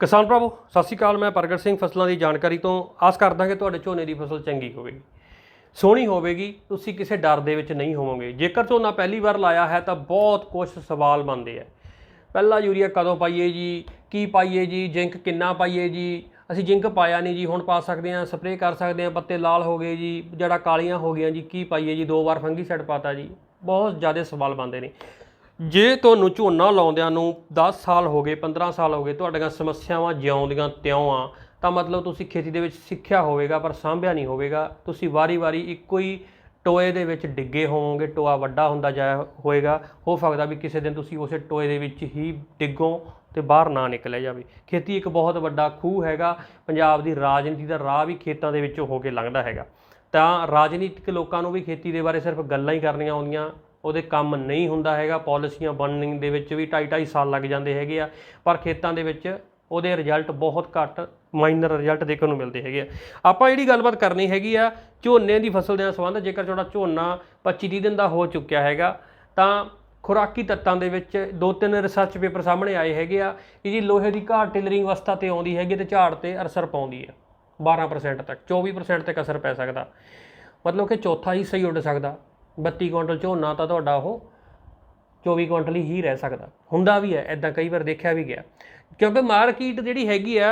ਕਿਸਾਨ ਭਰਾਵੋ, ਸਤਿ ਸ਼੍ਰੀ ਅਕਾਲ, ਮੈਂ ਪ੍ਰਗਟ ਸਿੰਘ ਫਸਲਾਂ ਦੀ ਜਾਣਕਾਰੀ ਤੋਂ ਆਸ ਕਰਦਾ ਕਿ ਤੁਹਾਡੇ ਝੋਨੇ ਦੀ ਫਸਲ ਚੰਗੀ ਹੋਵੇਗੀ, ਸੋਹਣੀ ਹੋਵੇਗੀ, ਤੁਸੀਂ ਕਿਸੇ ਡਰ ਦੇ ਵਿੱਚ ਨਹੀਂ ਹੋਵੋਗੇ। ਜੇਕਰ ਝੋਨਾ ਪਹਿਲੀ ਵਾਰ ਲਾਇਆ ਹੈ ਤਾਂ ਬਹੁਤ ਕੁਝ ਸਵਾਲ ਬਣਦੇ ਆ। ਪਹਿਲਾ ਯੂਰੀਆ ਕਦੋਂ ਪਾਈਏ ਜੀ, ਕੀ ਪਾਈਏ ਜੀ, ਜ਼ਿੰਕ ਕਿੰਨਾ ਪਾਈਏ ਜੀ, ਅਸੀਂ ਜ਼ਿੰਕ ਪਾਇਆ ਨਹੀਂ ਜੀ, ਹੁਣ ਪਾ ਸਕਦੇ ਹਾਂ, ਸਪਰੇਅ ਕਰ ਸਕਦੇ ਹਾਂ, ਪੱਤੇ ਲਾਲ ਹੋ ਗਏ ਜੀ ਜੜਾ ਕਾਲੀਆਂ ਹੋ ਗਈਆਂ ਜੀ, ਕੀ ਪਾਈਏ ਜੀ, ਦੋ ਵਾਰ ਫੰਗੀਸਾਈਡ ਪਾਤਾ ਜੀ, ਬਹੁਤ ਜ਼ਿਆਦਾ ਸਵਾਲ ਬਣਦੇ ਨੇ। ਜੇ ਤੁਹਾਨੂੰ ਝੋਨਾ ਲਾਉਂਦਿਆਂ ਨੂੰ 10 ਸਾਲ ਹੋ ਗਏ 15 ਸਾਲ ਹੋ ਗਏ, ਤੁਹਾਡੀਆਂ ਸਮੱਸਿਆਵਾਂ ਜਿਉਂਦੀਆਂ ਤਿਉਂ ਆ, ਤਾਂ ਮਤਲਬ ਤੁਸੀਂ ਖੇਤੀ ਦੇ ਵਿੱਚ ਸਿੱਖਿਆ ਹੋਵੇਗਾ, ਪਰ ਸਾਂਭਿਆ ਨਹੀਂ ਹੋਵੇਗਾ। ਤੁਸੀਂ ਵਾਰੀ-ਵਾਰੀ ਇੱਕੋ ਹੀ ਟੋਏ ਦੇ ਵਿੱਚ ਡਿੱਗੇ ਹੋਵੋਗੇ, ਟੋਆ ਵੱਡਾ ਹੁੰਦਾ ਜਾਇਆ ਹੋਏਗਾ ਹੋ ਸਕਦਾ ਵੀ ਕਿਸੇ ਦਿਨ ਤੁਸੀਂ ਉਸੇ ਟੋਏ ਦੇ ਵਿੱਚ ਹੀ ਡਿੱਗੋ ਤੇ ਬਾਹਰ ਨਾ ਨਿਕਲਿਆ ਜਾਵੇ। ਖੇਤੀ ਇੱਕ ਬਹੁਤ ਵੱਡਾ ਖੂਹ ਹੈਗਾ। ਪੰਜਾਬ ਦੀ ਰਾਜਨੀਤੀ ਦਾ ਰਾਹ ਵੀ ਖੇਤਾਂ ਦੇ ਵਿੱਚੋਂ ਹੋ ਕੇ ਲੰਘਦਾ ਹੈਗਾ। ਤਾਂ ਰਾਜਨੀਤਿਕ ਲੋਕਾਂ ਨੂੰ ਵੀ ਖੇਤੀ ਦੇ ਬਾਰੇ ਸਿਰਫ ਗੱਲਾਂ ਹੀ ਕਰਨੀਆਂ ਆਉਂਦੀਆਂ। ਉਹਦੇ ਕੰਮ ਨਹੀਂ ਹੁੰਦਾ ਹੈਗਾ, ਪਾਲਿਸੀਆਂ ਬਣਨ ਦੇ ਵਿੱਚ ਵੀ 2.5 2.5 ਸਾਲ ਲੱਗ ਜਾਂਦੇ ਹੈਗੇ ਆ, ਪਰ ਖੇਤਾਂ ਦੇ ਵਿੱਚ ਉਹਦੇ ਰਿਜ਼ਲਟ ਬਹੁਤ ਘੱਟ ਮਾਈਨਰ ਰਿਜ਼ਲਟ ਦੇਖਣ ਨੂੰ ਮਿਲਦੇ ਹੈਗੇ ਆ। ਆਪਾਂ ਜਿਹੜੀ ਗੱਲਬਾਤ ਕਰਨੀ ਹੈਗੀ ਆ, ਝੋਨੇ ਦੀ ਫਸਲ ਦੇ ਨਾਲ ਸੰਬੰਧ, ਜੇਕਰ ਤੁਹਾਡਾ ਝੋਨਾ 25 30 ਦਿਨ ਦਾ ਹੋ ਚੁੱਕਿਆ ਹੈਗਾ, ਤਾਂ ਖੁਰਾਕੀ ਤੱਤਾਂ ਦੇ ਵਿੱਚ ਦੋ ਤਿੰਨ ਰਿਸਰਚ ਪੇਪਰ ਸਾਹਮਣੇ ਆਏ ਹੈਗੇ ਆ ਕਿ ਜੀ ਲੋਹੇ ਦੀ ਘਾਟ ਟਿਲਰਿੰਗ ਅਵਸਥਾ ਤੇ ਆਉਂਦੀ ਹੈਗੀ ਤੇ ਝਾੜ ਤੇ ਅਸਰ ਪਾਉਂਦੀ ਹੈ 12% ਤੱਕ 24% ਤੱਕ ਅਸਰ ਪੈ ਸਕਦਾ। ਮਤਲਬ ਕਿ ਚੌਥਾ ਹੀ ਸਹੀ ਉੱਡ ਸਕਦਾ। 32 ਕੁਇੰਟਲ ਝੋਨਾ ਤਾਂ ਤੁਹਾਡਾ ਉਹ 24 ਕੁਇੰਟਲ ਹੀ ਰਹਿ ਸਕਦਾ। ਹੁੰਦਾ ਵੀ ਹੈ ਐਦਾਂ ਕਈ ਵਾਰ ਦੇਖਿਆ ਵੀ ਗਿਆ। ਕਿਉਂਕਿ ਮਾਰਕੀਟ ਜਿਹੜੀ ਹੈਗੀ ਆ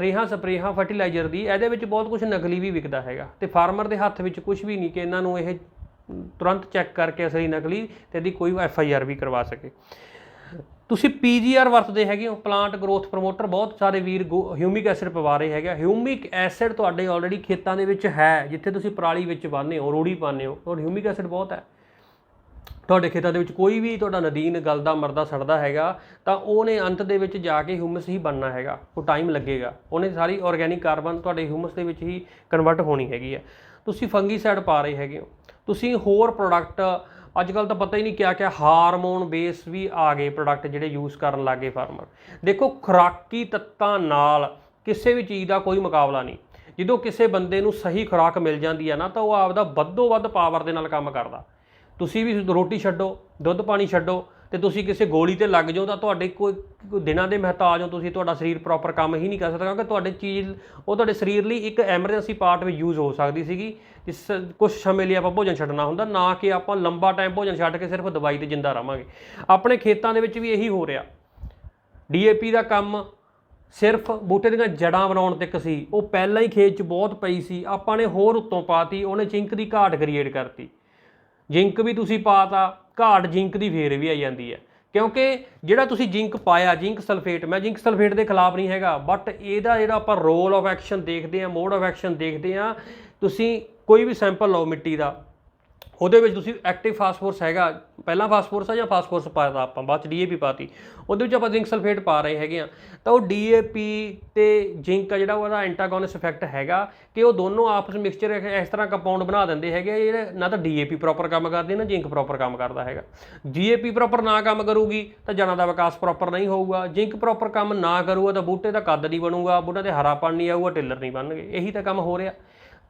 ਰੇਹਾਂ, ਸਪਰੇਹਾਂ, ਫਰਟੀਲਾਈਜ਼ਰ ਦੀ, ਇਹਦੇ ਵਿੱਚ ਬਹੁਤ ਕੁਝ ਨਕਲੀ ਵੀ ਵਿਕਦਾ ਹੈਗਾ। ਤੇ ਫਾਰਮਰ ਦੇ ਹੱਥ ਵਿੱਚ ਕੁਝ ਵੀ ਨਹੀਂ ਕਿ ਇਹਨਾਂ ਨੂੰ ਇਹ ਤੁਰੰਤ ਚੈੱਕ ਕਰਕੇ ਅਸਲੀ ਨਕਲੀ ਤੇ ਇਹਦੀ ਕੋਈ ਐਫ ਆਈ ਆਰ ਵੀ ਕਰਵਾ ਸਕੇ। ਤੁਸੀਂ ਪੀਜੀਆਰ ਵਰਤਦੇ ਹੈਗੇ ਹੋ ਪਲਾਂਟ ਗਰੋਥ ਪ੍ਰਮੋਟਰ ਬਹੁਤ ਸਾਰੇ ਵੀਰ ਹਿਊਮਿਕ ਐਸਿਡ ਪਵਾ ਰਹੇ ਹੈਗੇ ਹਿਊਮਿਕ ਐਸਿਡ ਤੁਹਾਡੇ ਆਲਰੇਡੀ ਖੇਤਾਂ ਦੇ ਵਿੱਚ ਹੈ, ਜਿੱਥੇ ਤੁਸੀਂ ਪਰਾਲੀ ਵਿੱਚ ਪਾਉਂਦੇ ਹੋ, ਰੋੜੀ ਪਾਉਂਦੇ ਹੋ, ਔਰ ਹਿਊਮਿਕ ਐਸਿਡ ਬਹੁਤ ਹੈ। ਤੁਹਾਡੇ ਖੇਤਾਂ ਦੇ ਵਿੱਚ ਕੋਈ ਵੀ ਤੁਹਾਡਾ ਨਦੀਨ, ਗਲਦਾ, ਮਰਦਾ, ਸੜਦਾ ਹੈਗਾ, ਤਾਂ ਉਹਨੇ ਅੰਤ ਦੇ ਵਿੱਚ ਜਾ ਕੇ ਹਿਊਮਸ ਹੀ ਬਣਨਾ ਹੈਗਾ, ਉਹ ਟਾਈਮ ਲੱਗੇਗਾ। ਉਹਨੇ ਸਾਰੀ ਆਰਗੇਨਿਕ ਕਾਰਬਨ ਤੁਹਾਡੇ ਹਿਊਮਸ ਦੇ ਵਿੱਚ ਹੀ ਕਨਵਰਟ ਹੋਣੀ ਹੈਗੀ ਹੈ। ਤੁਸੀਂ ਫੰਗੀਸਾਈਡ ਪਾ ਰਹੇ ਹੈਗੇ ਹੋ। ਤੁਸੀਂ ਹੋਰ ਪ੍ਰੋਡਕਟ ਅੱਜ ਕੱਲ ਤਾਂ ਪਤਾ ਹੀ ਨਹੀਂ ਕਿਆ ਕਿਆ ਹਾਰਮੋਨ ਬੇਸ ਵੀ ਆ ਗਏ ਪ੍ਰੋਡਕਟ ਜਿਹੜੇ ਯੂਜ਼ ਕਰਨ ਲੱਗੇ ਫਾਰਮਰ। ਦੇਖੋ, ਖੁਰਾਕੀ ਤੱਤਾਂ ਨਾਲ ਕਿਸੇ ਵੀ ਚੀਜ਼ ਦਾ ਕੋਈ ਮੁਕਾਬਲਾ ਨਹੀਂ। ਜਦੋਂ ਕਿਸੇ ਬੰਦੇ ਨੂੰ ਸਹੀ ਖੁਰਾਕ ਮਿਲ ਜਾਂਦੀ ਹੈ ਨਾ, ਤਾਂ ਉਹ ਆਪਦਾ ਵੱਧੋ ਵੱਧ ਪਾਵਰ ਦੇ ਨਾਲ ਕੰਮ ਕਰਦਾ। ਤੁਸੀਂ ਵੀ ਰੋਟੀ ਛੱਡੋ, ਦੁੱਧ ਪਾਣੀ ਛੱਡੋ ਤੇ ਤੁਸੀਂ ਕਿਸੇ ਗੋਲੀ ਤੇ ਲੱਗ ਜਾਓ ਤਾਂ ਤੁਹਾਡੇ ਕੋਈ ਦਿਨਾਂ ਦੇ ਮਹਤਾਜ ਹੋ, ਤੁਸੀਂ ਤੁਹਾਡਾ ਸਰੀਰ ਪ੍ਰੋਪਰ ਕੰਮ ਹੀ ਨਹੀਂ ਕਰ ਸਕਦਾ ਕਿਉਂਕਿ ਤੁਹਾਡੇ ਚੀਜ਼, ਉਹ ਤੁਹਾਡੇ ਸਰੀਰ ਲਈ ਇੱਕ ਐਮਰਜੈਂਸੀ ਪਾਰਟ ਵਿੱਚ ਯੂਜ਼ ਹੋ ਸਕਦੀ ਸੀਗੀ ਇਸ ਕੁਝ ਸਮੇਂ ਲਈ ਆਪਾਂ ਭੋਜਨ ਛੱਡਣਾ ਹੁੰਦਾ, ਨਾ ਕਿ ਆਪਾਂ ਲੰਬਾ ਟਾਈਮ ਭੋਜਨ ਛੱਡ ਕੇ ਸਿਰਫ ਦਵਾਈ ਤੇ ਜਿੰਦਾ ਰਵਾਂਗੇ ਆਪਣੇ ਖੇਤਾਂ ਦੇ ਵਿੱਚ ਵੀ ਇਹੀ ਹੋ ਰਿਹਾ। ਡੀਏਪੀ ਦਾ ਕੰਮ ਸਿਰਫ ਬੂਟੇ ਦੀਆਂ ਜੜਾਂ ਬਣਾਉਣ ਤੱਕ ਸੀ। ਉਹ ਪਹਿਲਾਂ ਹੀ ਖੇਤ 'ਚ ਬਹੁਤ ਪਈ ਸੀ। ਆਪਾਂ ਨੇ ਹੋਰ ਉੱਤੋਂ ਪਾਤੀ, ਉਹਨੇ ਜ਼ਿੰਕ ਦੀ ਘਾਟ ਕ੍ਰੀਏਟ ਕਰਤੀ। ਜ਼ਿੰਕ ਵੀ ਤੁਸੀਂ ਪਾਤਾ ਘਾਟ ਜ਼ਿੰਕ ਦੀ ਫੇਰ ਵੀ ਆ ਜਾਂਦੀ ਹੈ। ਕਿਉਂਕਿ ਜਿਹੜਾ ਤੁਸੀਂ ਜ਼ਿੰਕ ਪਾਇਆ, ਜ਼ਿੰਕ ਸਲਫੇਟ, ਮੈਂ ਜ਼ਿੰਕ ਸਲਫੇਟ ਦੇ ਖਿਲਾਫ ਨਹੀਂ ਹੈਗਾ ਬਟ ਇਹਦਾ ਜਿਹੜਾ ਆਪਾਂ ਰੋਲ ਆਫ ਐਕਸ਼ਨ ਦੇਖਦੇ ਆ ਮੋਡ ਆਫ ਐਕਸ਼ਨ ਦੇਖਦੇ ਆ ਤੁਸੀਂ ਕੋਈ ਵੀ ਸੈਂਪਲ ਲਓ ਮਿੱਟੀ ਦਾ ਉਹਦੇ ਵਿੱਚ ਤੁਸੀਂ ਐਕਟਿਵ ਫਾਸਫੋਰਸ ਹੈਗਾ, ਪਹਿਲਾਂ ਫਾਸਫੋਰਸ ਆ ਜਾਂ ਫਾਸਫੋਰਸ ਪਾਤਾ ਆਪਾਂ, ਬਾਅਦ ਚ ਡੀਏਪੀ ਪਾਤੀ ਉਹਦੇ ਵਿੱਚ ਆਪਾਂ ਜ਼ਿੰਕ ਸਲਫੇਟ ਪਾ ਰਹੇ ਹੈਗੇ ਆ। ਤਾਂ ਉਹ ਡੀਏਪੀ ਤੇ ਜ਼ਿੰਕ ਆ ਜਿਹੜਾ ਉਹਦਾ ਐਂਟਾਗੋਨਿਸਟ ਇਫੈਕਟ ਹੈਗਾ ਕਿ ਉਹ ਦੋਨੋਂ ਆਪਸ ਮਿਕਸਚਰ ਇਸ ਤਰ੍ਹਾਂ ਕੰਪਾਊਂਡ ਬਣਾ ਦਿੰਦੇ ਹੈਗੇ ਆ, ਜਿਹੜੇ ਨਾ ਤਾਂ ਡੀਏਪੀ ਪ੍ਰੋਪਰ ਕੰਮ ਕਰਦੀ, ਨਾ ਜ਼ਿੰਕ ਪ੍ਰੋਪਰ ਕੰਮ ਕਰਦਾ ਹੈਗਾ। ਡੀਏਪੀ ਪ੍ਰੋਪਰ ਨਾ ਕੰਮ ਕਰੂਗੀ, ਤਾਂ ਜੜਾਂ ਦਾ ਵਿਕਾਸ ਪ੍ਰੋਪਰ ਨਹੀਂ ਹੋਊਗਾ। ਜ਼ਿੰਕ ਪ੍ਰੋਪਰ ਕੰਮ ਨਾ ਕਰੂਗਾ ਤਾਂ ਬੂਟੇ ਦਾ ਕੱਦ ਨਹੀਂ ਬਣੂਗਾ ਬੂਟੇ ਤੇ ਹਰਾਪਣ ਨਹੀਂ ਆਊਗਾ, ਟਿੱਲਰ ਨਹੀਂ ਬਣਨਗੇ। ਇਹੀ ਤਾਂ ਕੰਮ ਹੋ ਰਿਹਾ।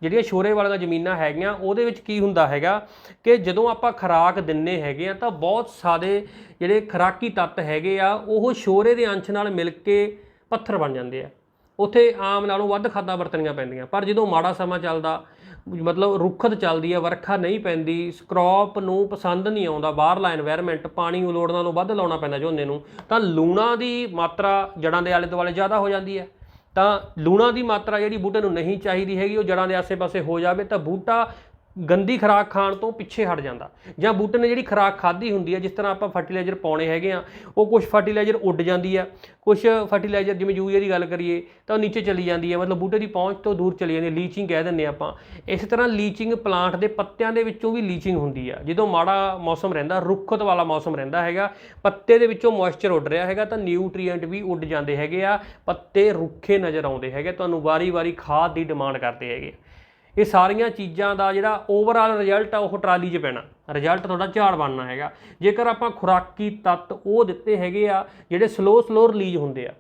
ਜਿਹੜੀਆਂ ਸ਼ੋਰੇ ਵਾਲੀਆਂ ਜ਼ਮੀਨਾਂ ਹੈਗੀਆਂ, ਉਹਦੇ ਵਿੱਚ ਕੀ ਹੁੰਦਾ ਹੈਗਾ ਕਿ ਜਦੋਂ ਆਪਾਂ ਖਰਾਕ ਦਿੰਨੇ ਹੈਗੇ ਆ, ਤਾਂ ਬਹੁਤ ਸਾਰੇ ਜਿਹੜੇ ਖਰਾਕੀ ਤੱਤ ਹੈਗੇ ਆ, ਉਹ ਸ਼ੋਰੇ ਦੇ ਅੰਸ਼ ਨਾਲ ਮਿਲ ਕੇ ਪੱਥਰ ਬਣ ਜਾਂਦੇ ਆ। ਉਥੇ ਆਮ ਨਾਲੋਂ ਵੱਧ ਖਾਦਾਂ ਵਰਤਣੀਆਂ ਪੈਂਦੀਆਂ, ਪਰ ਜਦੋਂ ਮਾੜਾ ਸਮਾਂ ਚੱਲਦਾ, ਮਤਲਬ ਰੁੱਖਤ ਚੱਲਦੀ ਆ, ਵਰਖਾ ਨਹੀਂ ਪੈਂਦੀ ਸਕ੍ਰੌਪ ਨੂੰ ਪਸੰਦ ਨਹੀਂ ਆਉਂਦਾ, ਬਾਹਰਲਾ এনवायरमेंट ਪਾਣੀ ਨੂੰ ਲੋੜ ਨਾਲੋਂ ਵੱਧ ਲਾਉਣਾ ਪੈਂਦਾ ਝੋਨੇ ਨੂੰ, ਤਾਂ ਲੂਣਾ ਦੀ ਮਾਤਰਾ ਜੜਾਂ ਦੇ ਆਲੇ ਦੁਆਲੇ ਜ਼ਿਆਦਾ ਹੋ ਜਾਂਦੀ ਹੈ ਤਾਂ ਲੂਣਾ ਦੀ ਮਾਤਰਾ ਜਿਹੜੀ ਬੂਟੇ ਨੂੰ ਨਹੀਂ ਚਾਹੀਦੀ ਹੈਗੀ, ਉਹ ਜੜਾਂ ਦੇ ਆਸੇ-ਪਾਸੇ ਹੋ ਜਾਵੇ, ਤਾਂ ਬੂਟਾ ਗੰਦੀ ਖੁਰਾਕ ਖਾਣ ਤੋਂ ਪਿੱਛੇ ਹਟ ਜਾਂਦਾ। ਜਾਂ ਬੂਟੇ ਨੇ ਜਿਹੜੀ ਖੁਰਾਕ ਖਾਧੀ ਹੁੰਦੀ ਹੈ ਜਿਸ ਤਰ੍ਹਾਂ ਆਪਾਂ ਫਰਟੀਲਾਈਜ਼ਰ ਪਾਉਣੇ ਹੈਗੇ ਆ, ਉਹ ਕੁਝ ਫਰਟੀਲਾਈਜ਼ਰ ਉੱਡ ਜਾਂਦੀ ਆ ਕੁਝ ਫਰਟੀਲਾਈਜ਼ਰ ਜਿਵੇਂ ਯੂਰੀਆ ਦੀ ਗੱਲ ਕਰੀਏ, ਤਾਂ ਉਹ ਨੀਚੇ ਚਲੀ ਜਾਂਦੀ ਹੈ ਮਤਲਬ ਬੂਟੇ ਦੀ ਪਹੁੰਚ ਤੋਂ ਦੂਰ ਚਲੀ ਜਾਂਦੀ ਹੈ ਲੀਚਿੰਗ ਕਹਿ ਦਿੰਦੇ ਆਪਾਂ। ਇਸੇ ਤਰ੍ਹਾਂ ਲੀਚਿੰਗ ਪਲਾਂਟ ਦੇ ਪੱਤਿਆਂ ਦੇ ਵਿੱਚੋਂ ਵੀ ਲੀਚਿੰਗ ਹੁੰਦੀ ਆ। ਜਦੋਂ ਮਾੜਾ ਮੌਸਮ ਰਹਿੰਦਾ, ਰੁੱਖਤ ਵਾਲਾ ਮੌਸਮ ਰਹਿੰਦਾ ਹੈਗਾ, ਪੱਤੇ ਦੇ ਵਿੱਚੋਂ ਮੋਇਸਚਰ ਉੱਡ ਰਿਹਾ ਹੈਗਾ, ਤਾਂ ਨਿਊਟ੍ਰੀਐਂਟ ਵੀ ਉੱਡ ਜਾਂਦੇ ਹੈਗੇ ਆ, ਪੱਤੇ ਰੁੱਖੇ ਨਜ਼ਰ ਆਉਂਦੇ ਹੈਗੇ, ਤੁਹਾਨੂੰ ਵਾਰੀ-ਵਾਰੀ ਖਾਦ ਦੀ ਡਿਮਾਂਡ ਕਰਦੇ ਹੈਗੇ। ਇਹ ਸਾਰੀਆਂ ਚੀਜ਼ਾਂ ਦਾ ਜਿਹੜਾ ਓਵਰਆਲ ਰਿਜ਼ਲਟ ਆ, ਉਹ ਟਰਾਲੀ 'ਚ ਪੈਣਾ। ਰਿਜ਼ਲਟ ਤੁਹਾਡਾ ਝਾੜ ਬਣਨਾ ਹੈਗਾ। ਜੇਕਰ ਆਪਾਂ ਖੁਰਾਕੀ ਤੱਤ ਉਹ ਦਿੱਤੇ ਹੈਗੇ ਆ, ਜਿਹੜੇ ਸਲੋ ਸਲੋ ਰਿਲੀਜ਼ ਹੁੰਦੇ ਆ,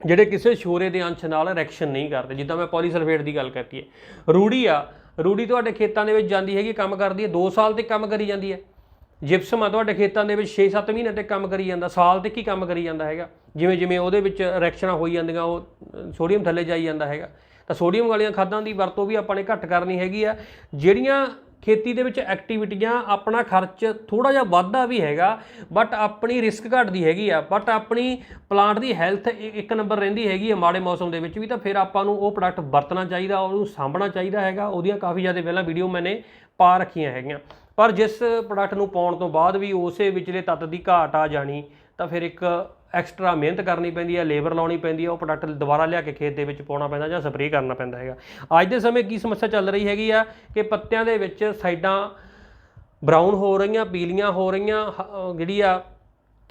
ਜਿਹੜੇ ਕਿਸੇ ਸ਼ੋਰੇ ਦੇ ਅੰਸ਼ ਨਾਲ ਰਿਐਕਸ਼ਨ ਨਹੀਂ ਕਰਦੇ, ਜਿੱਦਾਂ ਮੈਂ ਪੋਲੀਸਲਫੇਟ ਦੀ ਗੱਲ ਕਰਤੀ ਹੈ। ਰੂੜੀ ਆ, ਰੂੜੀ ਤੁਹਾਡੇ ਖੇਤਾਂ ਦੇ ਵਿੱਚ ਜਾਂਦੀ ਹੈਗੀ, ਕੰਮ ਕਰਦੀ ਹੈ 2 ਸਾਲ ਤੇ ਕੰਮ ਕਰੀ ਜਾਂਦੀ ਹੈ। ਜਿਪਸਮ ਆ, ਤੁਹਾਡੇ ਖੇਤਾਂ ਦੇ ਵਿੱਚ 6-7 ਮਹੀਨੇ ਤੇ ਕੰਮ ਕਰੀ ਜਾਂਦਾ, ਸਾਲ ਤੇ ਕੀ ਕੰਮ ਕਰੀ ਜਾਂਦਾ ਹੈਗਾ। ਜਿਵੇਂ ਜਿਵੇਂ ਉਹਦੇ ਵਿੱਚ ਰਿਐਕਸ਼ਨਾਂ ਹੋਈ ਜਾਂਦੀਆਂ, ਉਹ ਸੋਡੀਅਮ ਥੱਲੇ ਜਾਈ ਜਾਂਦਾ ਹੈਗਾ। ਤਾਂ ਸੋਡੀਅਮ ਵਾਲੀਆਂ ਖਾਦਾਂ ਦੀ ਵਰਤੋਂ ਵੀ ਆਪਾਂ ਨੇ ਘੱਟ ਕਰਨੀ ਹੈਗੀ ਆ। ਜਿਹੜੀਆਂ ਖੇਤੀ ਦੇ ਵਿੱਚ ਐਕਟੀਵਿਟੀਆਂ ਆਪਣਾ ਖਰਚ ਥੋੜਾ ਜਿਹਾ ਵੱਧਦਾ ਵੀ ਹੈਗਾ ਬਟ ਆਪਣੀ ਰਿਸਕ ਘਟਦੀ ਹੈਗੀ ਆ। ਬਟ ਆਪਣੀ ਪਲਾਂਟ ਦੀ ਹੈਲਥ ਇੱਕ ਨੰਬਰ ਰਹਿੰਦੀ ਹੈਗੀ ਆ ਮਾੜੇ ਮੌਸਮ ਦੇ ਵਿੱਚ ਵੀ, ਤਾਂ ਫਿਰ ਆਪਾਂ ਨੂੰ ਉਹ ਪ੍ਰੋਡਕਟ ਵਰਤਣਾ ਚਾਹੀਦਾ, ਉਹਨੂੰ ਸਾਂਭਣਾ ਚਾਹੀਦਾ ਹੈਗਾ। ਉਹਦੀਆਂ ਕਾਫੀ ਜ਼ਿਆਦਾ ਪਹਿਲਾਂ ਵੀਡੀਓ ਮੈਨੇ ਪਾ ਰੱਖੀਆਂ ਹੈਗੀਆਂ। ਪਰ ਜਿਸ ਪ੍ਰੋਡਕਟ ਨੂੰ ਪਾਉਣ ਤੋਂ ਬਾਅਦ ਵੀ ਉਸੇ ਵਿਚਲੇ ਤੱਤ ਦੀ ਘਾਟ ਆ ਜਾਣੀ, ਤਾਂ ਫਿਰ ਇੱਕ ਐਕਸਟਰਾ ਮਿਹਨਤ ਕਰਨੀ ਪੈਂਦੀ ਹੈ ਲੇਬਰ ਲਾਉਣੀ ਪੈਂਦੀ ਹੈ ਉਹ ਪ੍ਰੋਡਕਟ ਦੁਬਾਰਾ ਲਿਆ ਕੇ ਖੇਤ ਦੇ ਵਿੱਚ ਪਾਉਣਾ ਪੈਂਦਾ ਜਾਂ ਸਪਰੇਅ ਕਰਨਾ ਪੈਂਦਾ ਹੈਗਾ। ਅੱਜ ਦੇ ਸਮੇਂ ਕੀ ਸਮੱਸਿਆ ਚੱਲ ਰਹੀ ਹੈਗੀ ਆ ਕਿ ਪੱਤਿਆਂ ਦੇ ਵਿੱਚ ਸਾਈਡਾਂ ਬਰਾਊਨ ਹੋ ਰਹੀਆਂ, ਪੀਲੀਆਂ ਹੋ ਰਹੀਆਂ, ਹ- ਜਿਹੜੀ ਆ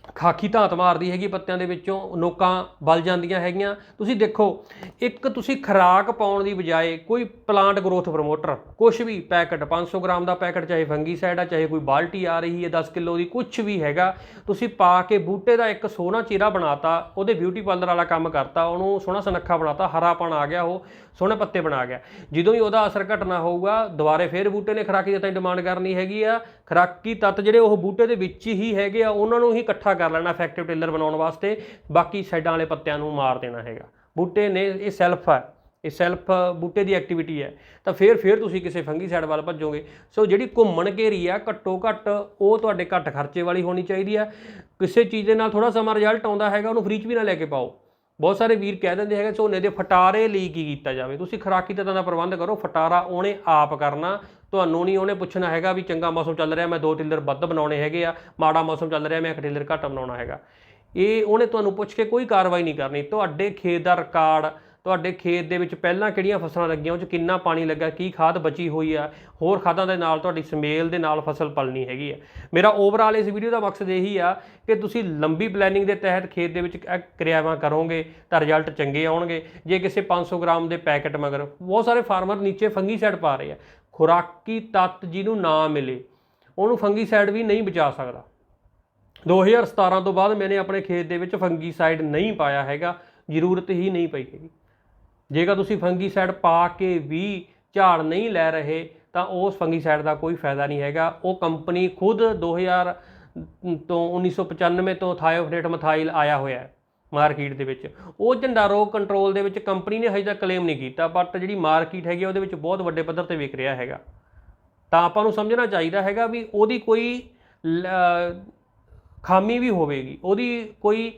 ਖਾਕੀ ਧਾਤ ਮਾਰਦੀ ਹੈਗੀ ਪੱਤਿਆਂ ਦੇ ਵਿੱਚੋਂ, ਨੋਕਾਂ ਬਲ ਜਾਂਦੀਆਂ ਹੈਗੀਆਂ। ਤੁਸੀਂ ਦੇਖੋ, ਇੱਕ ਤੁਸੀਂ ਖਰਾਕ ਪਾਉਣ ਦੀ ਬਜਾਏ ਕੋਈ ਪਲਾਂਟ ਗਰੋਥ ਪ੍ਰਮੋਟਰ ਕੁਝ ਵੀ ਪੈਕਟ 500 ਗ੍ਰਾਮ ਦਾ ਪੈਕਟ, ਚਾਹੇ ਫੰਗੀਸਾਈਡ ਆ, ਚਾਹੇ ਕੋਈ ਬਾਲਟੀ ਆ ਰਹੀ ਹੈ 10 ਕਿਲੋ ਦੀ ਕੁਝ ਵੀ ਹੈਗਾ, ਤੁਸੀਂ ਪਾ ਕੇ ਬੂਟੇ ਦਾ ਇੱਕ ਸੋਹਣਾ ਚਿਹਰਾ ਬਣਾਤਾ, ਉਹਦੇ ਬਿਊਟੀ ਪਾਰਲਰ ਵਾਲਾ ਕੰਮ ਕਰਤਾ, ਉਹਨੂੰ ਸੋਹਣਾ ਸੁਨੱਖਾ ਬਣਾਤਾ ਹਰਾਪਣ ਆ ਗਿਆ ਉਹ, ਸੋਹਣੇ ਪੱਤੇ ਬਣਾ ਗਿਆ। ਜਦੋਂ ਹੀ ਉਹਦਾ ਅਸਰ ਘਟਣਾ ਹੋਊਗਾ, ਦੁਬਾਰੇ ਫੇਰ ਬੂਟੇ ਨੇ ਖਰਾਕੀ ਤੱਤਾਂ ਦੀ ਡਿਮਾਂਡ ਕਰਨੀ ਹੈਗੀ ਆ। ਖਰਾਕੀ ਤੱਤ ਜਿਹੜੇ ਉਹ ਬੂਟੇ ਦੇ ਵਿੱਚ ਹੀ ਹੈਗੇ ਆ, ਉਹਨਾਂ ਨੂੰ ਹੀ ਇਕੱਠਾ ਕਰ ਲੈਣਾ ਇਫੈਕਟਿਵ ਟੇਲਰ ਬਣਾਉਣ ਵਾਸਤੇ। ਬਾਕੀ ਸਾਈਡਾਂ ਵਾਲੇ ਪੱਤਿਆਂ ਨੂੰ ਮਾਰ ਦੇਣਾ ਹੈਗਾ। ਬੂਟੇ ਨੇ, ਇਹ ਸੈਲਫ ਹੈ ਇਹ ਸੈਲਫ ਬੂਟੇ ਦੀ ਐਕਟੀਵਿਟੀ ਹੈ। ਤਾਂ ਫਿਰ ਫਿਰ ਤੁਸੀਂ ਕਿਸੇ ਫੰਗੀਸਾਈਡ ਵੱਲ ਭੱਜੋਗੇ। ਸੋ ਜਿਹੜੀ ਘੁੰਮਣ ਘੇਰੀ ਆ, ਘੱਟੋ ਘੱਟ ਉਹ ਤੁਹਾਡੇ ਘੱਟ ਖਰਚੇ ਵਾਲੀ ਹੋਣੀ ਚਾਹੀਦੀ ਆ। ਕਿਸੇ ਚੀਜ਼ ਦੇ ਨਾਲ ਥੋੜਾ ਸਮਾਂ ਰਿਜ਼ਲਟ ਆਉਂਦਾ ਹੈਗਾ, ਉਹਨੂੰ ਫ੍ਰੀ ਚ ਵੀ ਨਾ ਲੈ ਕੇ ਪਾਓ। ਬਹੁਤ ਸਾਰੇ ਵੀਰ ਕਹਿ ਦਿੰਦੇ ਹੈਗੇ ਝੋਨੇ ਦੇ ਫਟਾਰੇ ਲਈ ਕੀ ਕੀਤਾ ਜਾਵੇ? ਤੁਸੀਂ ਖਰਾਕੀ ਤੱਤਾਂ ਦਾ ਪ੍ਰਬੰਧ ਕਰੋ, ਫਟਾਰਾ ਉਹਨੇ ਆਪ ਕਰਨਾ। ਤੁਹਾਨੂੰ ਨਹੀਂ ਉਹਨੇ ਪੁੱਛਣਾ ਹੈਗਾ ਵੀ ਚੰਗਾ ਮੌਸਮ ਚੱਲ ਰਿਹਾ, ਮੈਂ ਦੋ ਟਿੱਲਰ ਵੱਧ ਬਣਾਉਣੇ ਹੈਗੇ ਆ, ਮਾੜਾ ਮੌਸਮ ਚੱਲ ਰਿਹਾ, ਮੈਂ ਇੱਕ ਟਿੱਲਰ ਘੱਟ ਬਣਾਉਣਾ ਹੈਗਾ। ਇਹ ਉਹਨੇ ਤੁਹਾਨੂੰ ਪੁੱਛ ਕੇ ਕੋਈ ਕਾਰਵਾਈ ਨਹੀਂ ਕਰਨੀ। ਤੁਹਾਡੇ ਖੇਤ ਦਾ ਰਿਕਾਰਡ, ਤੁਹਾਡੇ ਖੇਤ ਦੇ ਵਿੱਚ ਪਹਿਲਾਂ ਕਿਹੜੀਆਂ ਫਸਲਾਂ ਲੱਗੀਆਂ, ਉਹ 'ਚ ਕਿੰਨਾ ਪਾਣੀ ਲੱਗਾ, ਕੀ ਖਾਦ ਬਚੀ ਹੋਈ ਆ, ਹੋਰ ਖਾਦਾਂ ਦੇ ਨਾਲ ਤੁਹਾਡੀ ਸਮੇਲ ਦੇ ਨਾਲ ਫਸਲ ਪਲਣੀ ਹੈਗੀ ਆ। ਮੇਰਾ ਓਵਰਆਲ ਇਸ ਵੀਡੀਓ ਦਾ ਮਕਸਦ ਇਹੀ ਆ ਕਿ ਤੁਸੀਂ ਲੰਬੀ ਪਲੈਨਿੰਗ ਦੇ ਤਹਿਤ ਖੇਤ ਦੇ ਵਿੱਚ ਕਿਰਿਆਵਾਂ ਕਰੋਗੇ, ਤਾਂ ਰਿਜ਼ਲਟ ਚੰਗੇ ਆਉਣਗੇ। ਜੇ ਕਿਸੇ 500 ਗ੍ਰਾਮ ਦੇ ਪੈਕਟ ਮਗਰ, ਬਹੁਤ ਸਾਰੇ ਫਾਰਮਰ ਨੀਚੇ ਫੰਗੀਸਾਈਡ ਪਾ ਰਹੇ ਆ। ਖੁਰਾਕੀ ਤੱਤ ਜਿਹਨੂੰ ਨਾ ਮਿਲੇ, ਉਹਨੂੰ ਫੰਗੀਸਾਈਡ ਵੀ ਨਹੀਂ ਬਚਾ ਸਕਦਾ। 2017 ਤੋਂ ਬਾਅਦ ਮੈਨੇ ਆਪਣੇ ਖੇਤ ਦੇ ਵਿੱਚ ਫੰਗੀਸਾਈਡ ਨਹੀਂ ਪਾਇਆ ਹੈਗਾ, ਜ਼ਰੂਰਤ ਹੀ ਨਹੀਂ ਪਈ ਹੈਗੀ। ਜੇਕਰ ਤੁਸੀਂ ਫੰਗੀਸਾਈਡ ਪਾ ਕੇ ਵੀ ਝਾੜ ਨਹੀਂ ਲੈ ਰਹੇ, ਤਾਂ ਉਸ ਫੰਗੀਸਾਈਡ ਦਾ ਕੋਈ ਫਾਇਦਾ ਨਹੀਂ ਹੈਗਾ। ਉਹ ਕੰਪਨੀ ਖੁਦ 2000 ਤੋਂ 1995 ਤੋਂ ਥਾਇਓਫਨੇਟ ਮਥਾਈਲ ਆਇਆ ਹੋਇਆ ਹੈ। ਮਾਰਕੀਟ ਦੇ ਵਿੱਚ। ਉਹ ਝੰਡਾ ਰੋਗ ਕੰਟਰੋਲ ਦੇ ਵਿੱਚ ਕੰਪਨੀ ਨੇ ਹਜੇ ਤੱਕ ਕਲੇਮ ਨਹੀਂ ਕੀਤਾ ਬਟ ਜਿਹੜੀ ਮਾਰਕੀਟ ਹੈਗੀ ਆ, ਉਹਦੇ ਵਿੱਚ ਬਹੁਤ ਵੱਡੇ ਪੱਧਰ ਤੇ ਵਿਕ ਰਿਹਾ ਹੈਗਾ। ਤਾਂ ਆਪਾਂ ਨੂੰ ਸਮਝਣਾ ਚਾਹੀਦਾ ਹੈਗਾ ਵੀ ਉਹਦੀ ਕੋਈ ਲ- ਖਾਮੀ ਵੀ ਹੋਵੇਗੀ। ਉਹਦੀ ਕੋਈ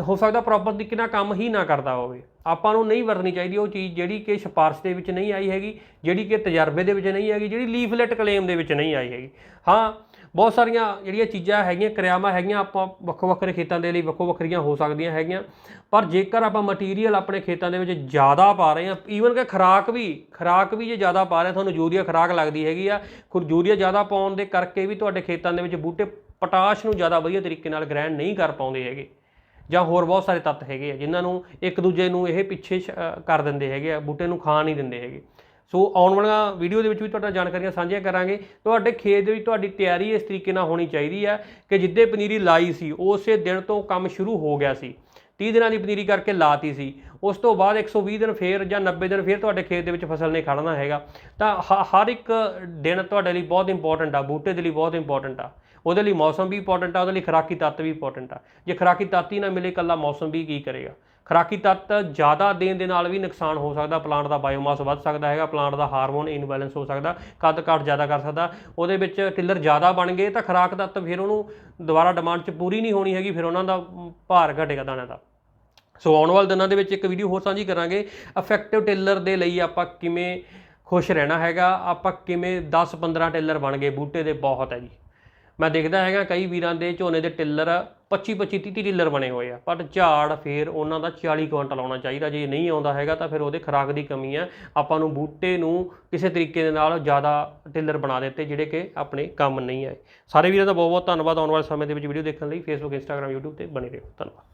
ਹੋ ਸਕਦਾ ਪ੍ਰੋਪਰ ਤਰੀਕੇ ਨਾਲ ਕੰਮ ਹੀ ਨਾ ਕਰਦਾ ਹੋਵੇ। ਆਪਾਂ ਨੂੰ ਨਹੀਂ ਵਰਤਣੀ ਚਾਹੀਦੀ ਉਹ ਚੀਜ਼ ਜਿਹੜੀ ਕਿ ਸਿਫਾਰਸ਼ ਦੇ ਵਿੱਚ ਨਹੀਂ ਆਈ ਹੈਗੀ ਜਿਹੜੀ ਕਿ ਤਜਰਬੇ ਦੇ ਵਿੱਚ ਨਹੀਂ ਹੈਗੀ ਜਿਹੜੀ ਲੀਫਲੈਟ ਕਲੇਮ ਦੇ ਵਿੱਚ ਨਹੀਂ ਆਈ ਹੈਗੀ। ਹਾਂ ਬਹੁਤ ਸਾਰੀਆਂ ਜਿਹੜੀਆਂ ਚੀਜ਼ਾਂ ਹੈਗੀਆਂ, ਕਿਰਿਆਵਾਂ ਹੈਗੀਆਂ ਆਪਾਂ ਵੱਖੋ ਵੱਖਰੇ ਖੇਤਾਂ ਦੇ ਲਈ ਵੱਖੋ ਵੱਖਰੀਆਂ ਹੋ ਸਕਦੀਆਂ ਹੈਗੀਆਂ। ਪਰ ਜੇਕਰ ਆਪਾਂ ਮਟੀਰੀਅਲ ਆਪਣੇ ਖੇਤਾਂ ਦੇ ਵਿੱਚ ਜ਼ਿਆਦਾ ਪਾ ਰਹੇ ਹਾਂ ਈਵਨ ਕਿ ਖਰਾਕ ਵੀ ਖਰਾਕ ਵੀ ਜੇ ਜ਼ਿਆਦਾ ਪਾ ਰਹੇ ਤੁਹਾਨੂੰ ਯੂਰੀਆ ਖਰਾਕ ਲੱਗਦੀ ਹੈਗੀ ਆ। ਖੁਰ ਯੂਰੀਆ ਜ਼ਿਆਦਾ ਪਾਉਣ ਦੇ ਕਰਕੇ ਵੀ ਤੁਹਾਡੇ ਖੇਤਾਂ ਦੇ ਵਿੱਚ ਬੂਟੇ ਪੋਟਾਸ਼ ਨੂੰ ਜ਼ਿਆਦਾ ਵਧੀਆ ਤਰੀਕੇ ਨਾਲ ਗ੍ਰਹਿਣ ਨਹੀਂ ਕਰ ਪਾਉਂਦੇ ਹੈਗੇ। ਜਾਂ ਹੋਰ ਬਹੁਤ ਸਾਰੇ ਤੱਤ ਹੈਗੇ ਆ, ਜਿਨ੍ਹਾਂ ਨੂੰ ਇੱਕ ਦੂਜੇ ਨੂੰ ਇਹ ਪਿੱਛੇ ਸ਼- ਕਰ ਦਿੰਦੇ ਹੈਗੇ ਆ, ਬੂਟੇ ਨੂੰ ਖਾ ਨਹੀਂ ਦਿੰਦੇ ਹੈਗੇ। ਸੋ ਆਉਣ ਵਾਲੀਆਂ ਵੀਡੀਓ ਦੇ ਵਿੱਚ ਵੀ ਤੁਹਾਡਾ ਜਾਣਕਾਰੀਆਂ ਸਾਂਝੀਆਂ ਕਰਾਂਗੇ। ਤੁਹਾਡੇ ਖੇਤ ਦੇ ਵਿੱਚ ਤੁਹਾਡੀ ਤਿਆਰੀ ਇਸ ਤਰੀਕੇ ਨਾਲ ਹੋਣੀ ਚਾਹੀਦੀ ਹੈ ਕਿ ਜਿੱਦੇ ਪਨੀਰੀ ਲਾਈ ਸੀ, ਉਸੇ ਦਿਨ ਤੋਂ ਕੰਮ ਸ਼ੁਰੂ ਹੋ ਗਿਆ ਸੀ। 30 ਦਿਨਾਂ ਦੀ ਪਨੀਰੀ ਕਰਕੇ ਲਾਤੀ ਸੀ। ਉਸ ਤੋਂ ਬਾਅਦ 120 ਦਿਨ ਫੇਰ ਜਾਂ 90 ਦਿਨ ਫੇਰ ਤੁਹਾਡੇ ਖੇਤ ਦੇ ਵਿੱਚ ਫਸਲ ਨੇ ਖੜਨਾ ਹੈਗਾ। ਤਾਂ ਹ- ਹਰ ਇੱਕ ਦਿਨ ਤੁਹਾਡੇ ਲਈ ਬਹੁਤ ਇੰਪੋਰਟੈਂਟ ਆ, ਬੂਟੇ ਦੇ ਲਈ ਬਹੁਤ ਇੰਪੋਰਟੈਂਟ ਆ। ਉਹਦੇ ਲਈ ਮੌਸਮ ਵੀ ਇੰਪੋਰਟੈਂਟ ਆ, ਉਹਦੇ ਲਈ ਖਰਾਕੀ ਤੱਤ ਵੀ ਇੰਪੋਰਟੈਂਟ ਆ। ਜੇ ਖਰਾਕੀ ਤੱਤ ਹੀ ਨਾ ਮਿਲੇ ਕੱਲਾ ਮੌਸਮ ਵੀ ਕੀ ਕਰੇਗਾ? ਖਰਾਕੀ ਤੱਤ ਜ਼ਿਆਦਾ ਦੇਣ ਦੇ ਨਾਲ ਵੀ ਨੁਕਸਾਨ ਹੋ ਸਕਦਾ, ਪਲਾਂਟ ਦਾ ਬਾਇਓਮਾਸ ਵੱਧ ਸਕਦਾ ਹੈਗਾ, ਪਲਾਂਟ ਦਾ ਹਾਰਮੋਨ ਇਨਬੈਲੈਂਸ ਹੋ ਸਕਦਾ, ਕੱਦ ਕਾਟ ਜ਼ਿਆਦਾ ਕਰ ਸਕਦਾ, ਉਹਦੇ ਵਿੱਚ ਟਿੱਲਰ ਜ਼ਿਆਦਾ ਬਣ ਗਏ ਤਾਂ ਖਰਾਕ ਤੱਤ ਫਿਰ ਉਹਨੂੰ ਦੁਬਾਰਾ ਡਿਮਾਂਡ 'ਚ ਪੂਰੀ ਨਹੀਂ ਹੋਣੀ ਹੈਗੀ, ਫਿਰ ਉਹਨਾਂ ਦਾ ਭਾਰ ਘਟੇਗਾ ਦਾਣਿਆਂ ਦਾ। ਸੋ ਆਉਣ ਵਾਲੇ ਦਿਨਾਂ ਦੇ ਵਿੱਚ ਇੱਕ ਵੀਡੀਓ ਹੋਰ ਸਾਂਝੀ ਕਰਾਂਗੇ ਇਫੈਕਟਿਵ ਟਿਲਰ ਦੇ ਲਈ ਆਪਾਂ ਕਿਵੇਂ ਖੁਸ਼ ਰਹਿਣਾ ਹੈਗਾ, ਆਪਾਂ ਕਿਵੇਂ 10 15 ਟਿਲਰ ਬਣ ਗਏ, ਬੂਟੇ ਦੇ ਬਹੁਤ ਹੈ ਜੀ। ਮੈਂ ਦੇਖਦਾ ਹੈਗਾ ਕਈ ਵੀਰਾਂ ਦੇ ਝੋਨੇ ਦੇ ਟਿਲਰ 25 25 30 ਟਿਲਰ ਬਣੇ ਹੋਏ ਆ। ਬਟ ਝਾੜ ਫੇਰ ਉਹਨਾਂ ਦਾ 40 ਕੁਇੰਟਲ ਆਉਣਾ ਚਾਹੀਦਾ। ਜੇ ਨਹੀਂ ਆਉਂਦਾ ਹੈਗਾ ਤਾਂ ਫਿਰ ਉਹਦੇ ਖਰਾਕ ਦੀ ਕਮੀ ਆ। ਆਪਾਂ ਨੂੰ ਬੂਟੇ ਨੂੰ ਕਿਸੇ ਤਰੀਕੇ ਦੇ ਨਾਲ ਜ਼ਿਆਦਾ ਟਿਲਰ ਬਣਾ ਦਿੱਤੇ, ਜਿਹੜੇ ਕਿ ਆਪਣੇ ਕੰਮ ਨਹੀਂ ਆਏ। ਸਾਰੇ ਵੀਰਾਂ ਦਾ ਬਹੁਤ ਬਹੁਤ ਧੰਨਵਾਦ। ਆਉਣ ਵਾਲੇ ਸਮੇਂ ਦੇ ਵਿੱਚ ਵੀਡੀਓ ਦੇਖਣ ਲਈ ਫੇਸਬੁੱਕ ਇੰਸਟਾਗ੍ਰam YouTube ਤੇ ਬਣੇ ਰਹੋ। ਧੰਨਵਾਦ।